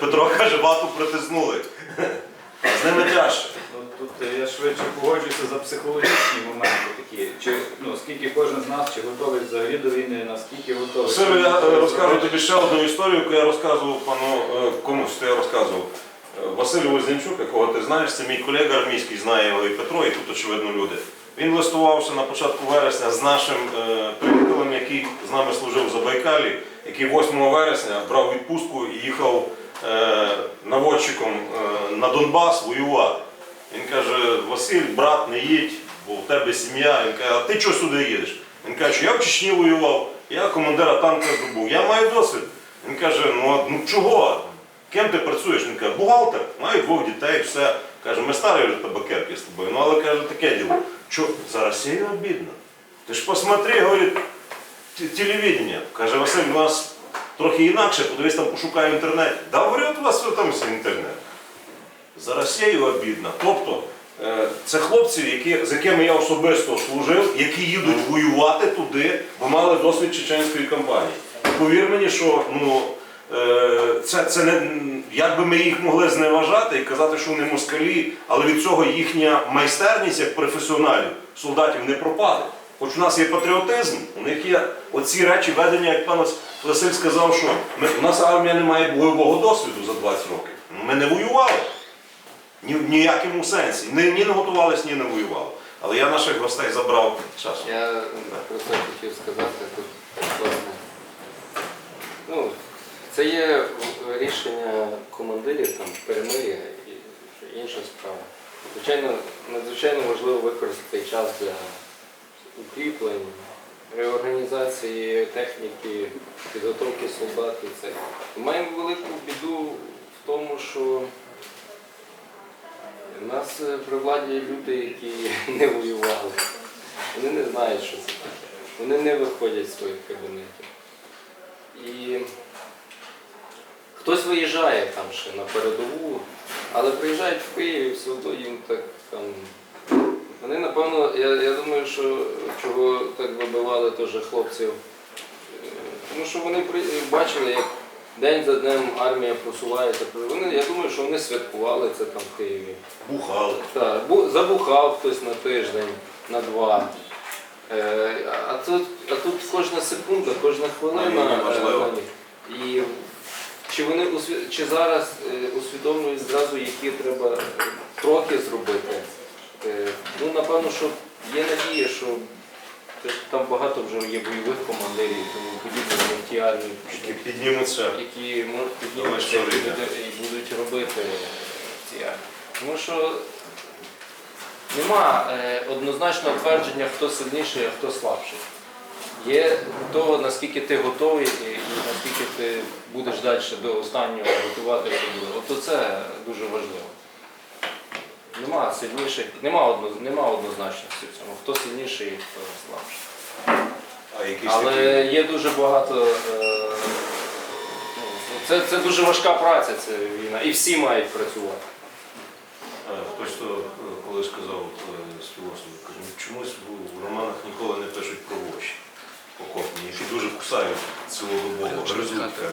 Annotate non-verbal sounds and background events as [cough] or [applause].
Петро каже, вату притиснули. А з ними тяжче. Ну, тут я швидше погоджуюся за психологічні моменти такі. Чи, ну, скільки кожен з нас, чи готовий взагалі до війни, наскільки готовий. Василю, я е, розкажу тобі ще одну історію, яку я розказував пану е, комусь, то я розказував. Е, Василю Возненчук, якого ти знаєш, це мій колега армійський, знає його і Петро, і тут очевидно люди. Він листувався на початку вересня з нашим е, приятелем, який з нами служив в Забайкалі, який 8 вересня брав відпустку і їхав наводчиком е, на Донбас воювати. Він каже, Василь, брат, не їдь, бо в тебе сім'я. Він каже, а ти чого сюди їдеш? Він каже, я в Чечні воював, я командира танка зробив, я маю досвід. Він каже, ну, ну чого? Ким ти працюєш? Він каже, бухгалтер, маю двох дітей, все. Каже, ми старі вже табакерки з тобою. Ну але каже, таке діло. Що, за Росію обідно? Ти ж посмотри, говорить, т- телевидение. Каже, Василь, у нас трохи інакше, подивись там пошукай в інтернеті. Да вряд у вас там інтернет. За Росію обідно. Тобто, е, це хлопці, які, з якими я особисто служив, які їдуть воювати туди, бо мали досвід чеченської кампанії. Повір мені, що ну, е, це, це не, як би ми їх могли зневажати і казати, що вони москалі, але від цього їхня майстерність як професіоналів, солдатів не пропаде. Хоч у нас є патріотизм, у них є оці речі ведення, як пан Василь сказав, що ми, у нас армія не має бойового досвіду за 20 років. Ми не воювали. Ні в ніякому сенсі. Ні, ні не готувалися, ні не воювали. Але я наших гостей забрав часом. Я про це хотів сказати тут, власне. Ну, це є рішення командирів, там, перемир'я і інша справа. Звичайно, надзвичайно важливо використати час для укріплень, реорганізації техніки, підготовки солдат і це. Маємо велику біду в тому, що у нас е, при владі люди, які [laughs] не воювали. Вони не знають, що це таке. Вони не виходять з своїх кабінетів. І хтось виїжджає там ще на передову, але приїжджають в Київ і все одно їм так там. Вони, напевно, я, думаю, що чого так вибивали теж хлопців. е, Тому що вони бачили, як день за днем армія просувається. Вони, я думаю, що вони святкували це там в Києві. Бухали. Так, бу- забухав хтось на тиждень, на два. Е, а, тут, а тут кожна секунда, кожна хвилина. Важливо. е, І чи вони чи зараз е, усвідомлюють зразу, які треба кроки зробити? Е, Ну, напевно, що є надія, що там багато вже є бойових командирів, тому подібне в тій армії, Які піднімуться. які можуть Давай, підніматися і будуть- робити в цій армії. Тому що нема е, однозначного твердження, хто сильніший, а хто слабший. Є того, наскільки ти готовий і, наскільки ти будеш далі до останнього готувати себе. От це дуже важливо. Нема сильніших, нема, одно, нема однозначності в цьому, хто сильніший, хто слабший. А якісь Але такі. є дуже багато. е, ну, Це, це дуже важка праця, це війна, і всі мають працювати. Е, Хтось то е, колись сказав е, каже, «Ну, чомусь в- в романах ніколи не пишуть про воші окопні, які дуже кусають цілодобово, гризуть.